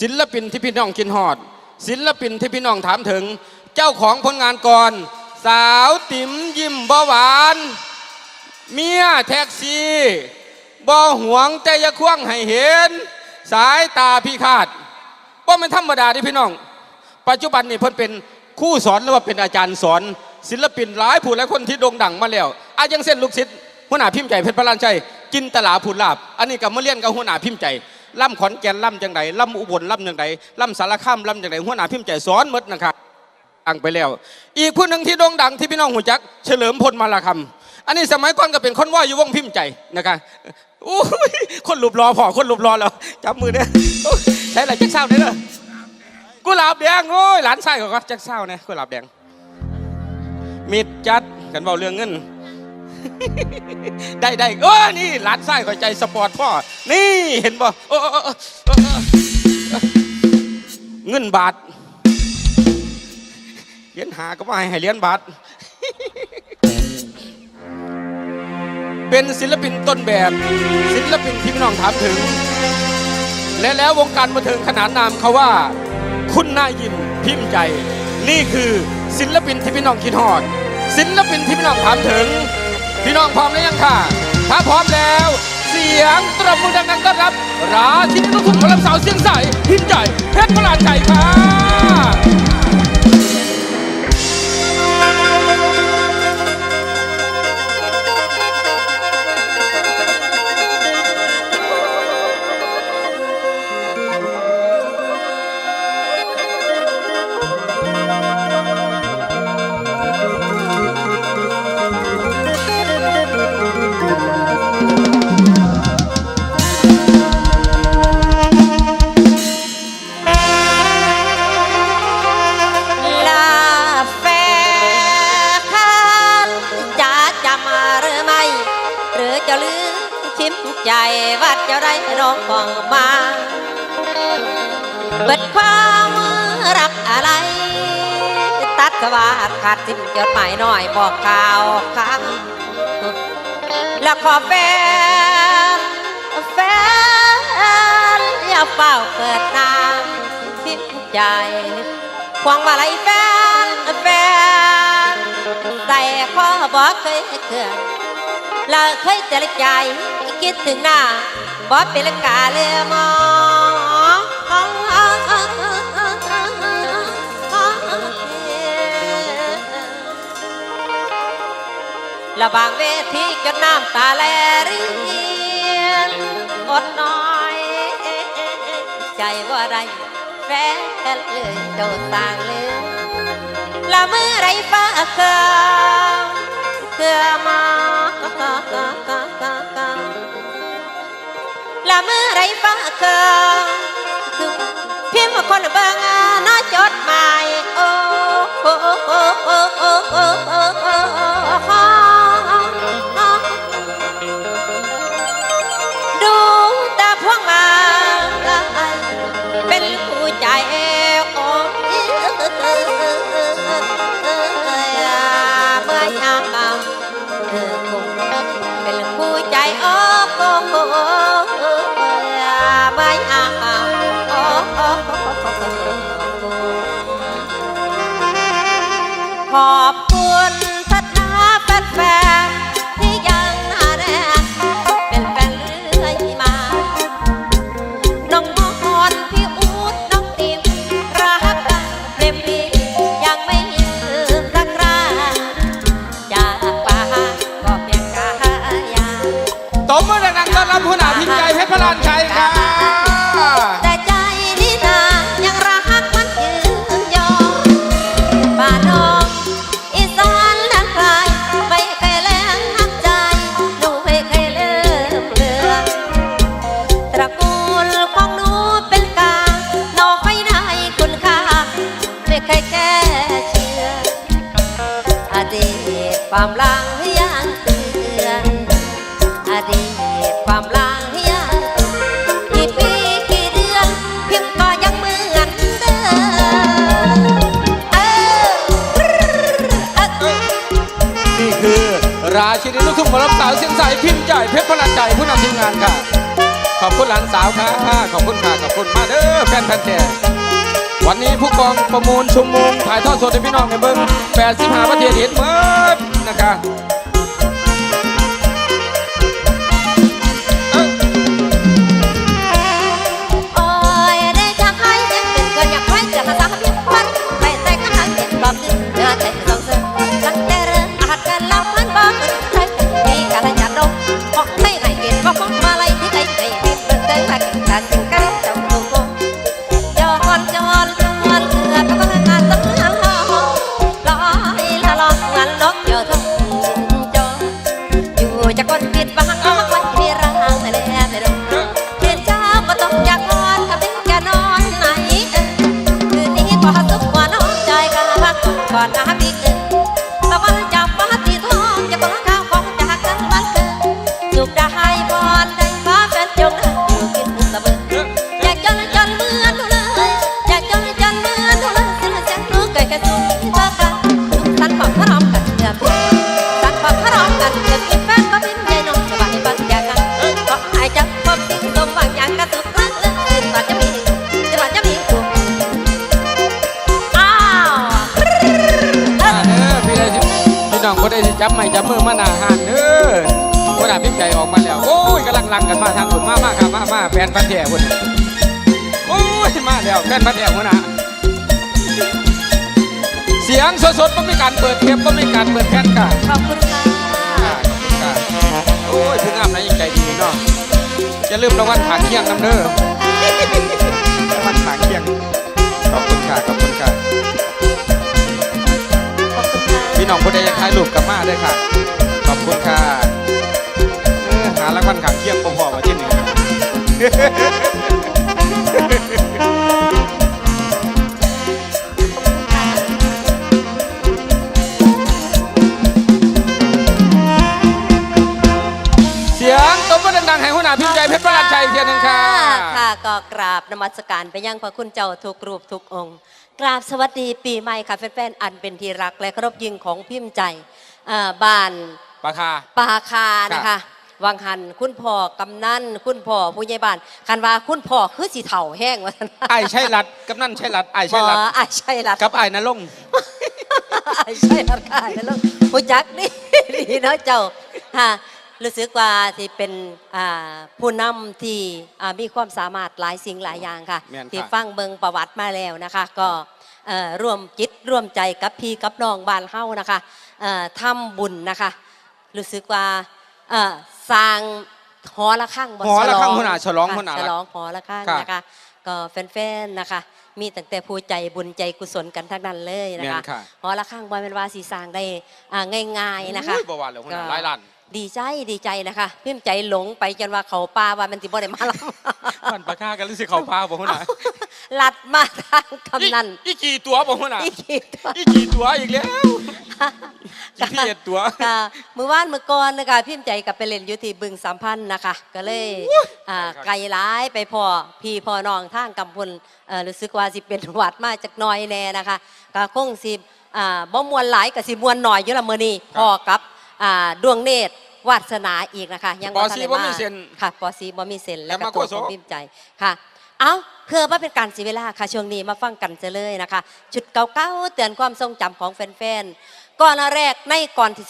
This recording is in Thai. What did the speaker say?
ศิลปินที่พี่น้องกินหอด ศิลปินที่พี่น้องถามถึง เจ้าของผลงานก่อน สาวติ๋มยิ้มบ่หวาน เมียแท็กซี่บ่หวงแต่ยาควงให้เห็น สายตาพี่คาดว่ามันธรรมดาที่พี่น้อง ปัจจุบันนี่เพิ่นเป็นคู่สอนหรือว่าเป็นอาจารย์สอน ศิลปินหลายผู้หลายคนที่โด่งดังมาแล้วอายังเส้นลูกศิษย์หัวหน้าพิมพ์ใจเพชรพระลานชัยจินตลาพูนลาบ อันนี้กับเมาเรียนกับหัวหน้าพิมพ์ใจ ล่ำขอนแก่นล่ำจังไดล่ำอุบลล่ำจังไดล่ำสารคามล่ำจังไดหัวหน้าพิมพ์ใจสอนมดนะครับดังไปแล้ว อีกผู้หนึ่งที่โด่งดังที่พี่น้องหูจัก เฉลิมพลมาลาคำอันนี้สมัยก่อนก็เป็นคนว่าอยู่วงพิมพ์ใจนะคะอู้ยคนหลบรอพอคนหลบรอแล้วจับมือเนี่ยโอ้ยใช่ไรแจ็คเศร้าเนี่ยเด้อกุหลาบแดงโอ้ยหลานชายของก็แจ็คเศร้าเนี่ยกุหลาบแดงมิดจัดกันเบาเรื่องเงิน ได้ได้เออนี่หลานชายขอยใจสปอร์ตพ่อ นี่เห็นบ่โอ้เงินบาทเหรียญหาก็ไม่ให้เหรียญบาท เป็นศิลปินต้นแบบ ศิลปินที่พี่น้องถามถึง และแล้ววงการบันเทิงขนานนามเขาว่า คุณนายยิมพิมพ์ใจ นี่คือศิลปินที่พี่น้องคิดฮอด ศิลปินที่พี่น้องถามถึง พี่น้องพร้อมหรือยังค่ะ ถ้าพร้อมแล้ว เสียงตรบมือดังๆต้อนรับ ราชินีลูกทุ่งพลังสาวเสียงใสพิมพ์ใจเพชรพลานใจค่ะ องมาเปิดความรักอะไร ตัดสวัสดขาดสิ้นจดหมายหน่อยบอกข่าวค้างแล้วขอแฟนแฟนอย่าเฝ้าเปิดนาสิ้นใจควงมาลัยแฟนแฟนแต่ข้อบอกเคยเกินเราเคยแต่ละใจ คิดถึงหน้าบอเป็นกาเลยมองละบางเวทีจนน้ำตาแลรินอดน้อย ใจว่าได้แฟนเลยโดนต่างเลืมละเมื่อไรฟ้าเคลื่อเคลื่อมา เคลื่อนคือพิมพ์คนเบิ่งน้อยจดหมายโอ้โอ้โอ้โอ้โอ้โอ้โอ้โอ้ดูแต่พวงมาเป็นผู้ใจโอ้เมื่อยามเป็นผู้ใจอ้โอ้ ตบมือดังๆต้อนรับหัวหน้าพิมใจเพชรพลานชัยครับาชินีลูกทุ่งหมอลำสาวเสียงใสพิมพ์ใจเพชรพลันใจผู้นำทีมงานค่ะ ขอบคุณหลานสาวค่ะขอบคุณค่ะขอบคุณมาเด้อแฟนแฟนแท้วันนี้ผู้กองประมูลชุมนุมถ่ายทอดสดให้พี่น้องในเบิ้ง85ประเทศเห็นเบิดนะคะ นนะพี่เกินตะวันจับ หน้าหานเด้อคนอาพิมพ์ใจออกมาแล้ว โอ้ยกำลังลังกันมาทางผมมามาครับมามาแฟนพันธุ์แท้คนน่ะโอ้ยมาแล้วแฟนพันธุ์แท้คนน่ะเสียงสดๆก็มีการเปิดเทปก็มีการเปิดแผ่นค่ะขอบคุณค่ะค่ะค่ะโอ้ยผู้งามนะยิ่งใจดีเนาะอย่าลืมรางวัลขางเคียงนำเด้อรางวัลขางเคียงขอบคุณค่ะขอบคุณค่ะขอบคุณค่ะพี่น้องผู้ใดอยากถ่ายรูปกับมาด้วยค่ะข อบคุณค่ะหารางวัลขางเคียงพอๆมาที่หนึ่งเสียงตบมือดังๆให้หัวหน้าพิมพ์ใจเพชรประหลัดชัยเทียนหนึงค่ะ ค่ะก็กราบนมัสการไปยังพระคุณเจ้าทุกรูปทุกองค์ กราบสวัสดีปีใหม่ค่ะแฟนๆอันเป็นที่รักและเคารพยิ่งของพิมพ์ใจอ่าบ้าน ปาคาปาคานะคะวังหันคุณพ่อกำนันคุณพ่อผู้ใหญ่บ้านคันว่าคุณพ่อคือสีเถ่าแห้งว่าซั่นไอ้ายใช่รัดกำนันใช่รัดไอ้ายบใช่อรัดไอ้ใช่ละกับไอ้ายนรงค์ไอ้ใช่ละค่ะแล้วลูกผู้จักนี่ดีเนาะเจ้าฮะรู้สึกว่าที่เป็นอ่าผู้นำที่อ่ามีความสามารถหลายสิ่งหลายอย่างค่ะแม่นค่ะที่ฟังเบิงประวัติมาแล้วนะคะ ก็เอ่อร่วมจิตร่วมใจกับพี่กับน้องบ้านเฮานะคะเอ่อทำบุญนะคะ รู้สึกว่าเอ่อสร้างหอละข้างบ่หอละฆังฉลหัวหน้าฉลองค่ะหัวหน้าฉลองหอละข้างค่ะนะคะก็แฟนๆนะคะ มีตั้งแต่ผู้ใจบุญใจกุศลกันทั้งนั้นเลยนะแม่คะนค่ะ หอละข้างบอยเป็นว่าสีสร้างได้อ่าง่าย ๆนะคะ อุ้ยบ่ว่าแล้วหัวหน้าหลายล้านดีใจดีใจนะคะพิมพ์ใจหลงไปจนว่าเขาป่าว่ามันสิบ่ได้มาแล้วมันปากกากันรู้สึกเขาพาบ่หัวหน้าลัดมาทางกำนันอีกกี่ตัวบ่หัวหน้าอีกทีตัวอีกกี่ตัวอีกแล้ว อีกที่เอ็ดตัวค่ะมือว่านมือก่อนนะคะพิมพ์ใจกับไปเล่นอยุติบึงสัมพันธ์นะคะ ก็เลยอ่าครับไกลร้ายไปพอพี่พอน้องทางกำพลเอ่อรู้สึกว่าสิเป็นหวัดมาจากหน้อยแน่นะคะก็คงสิอ่าบ่มวนหลายกับสิมวนหน่อยอยู่ละมื้อนี้พอกับอ่าดวงเนตรวาสนาอีกนะคะ ยังปอทันซีได้บ่มีเซ็นค่ะปอซีบ่มีเซ็นแล้วแล้วก็มาตัวโกโซของพิมพ์ใจค่ะเอาเพื่อว่าเป็นการเสียเวลาค่ะช่วงนี้มาฟังกันเจเลยนะคะ ชุดเก่าๆเตือนความทรงจำของแฟนๆ ก่อนแรกในก่อนที่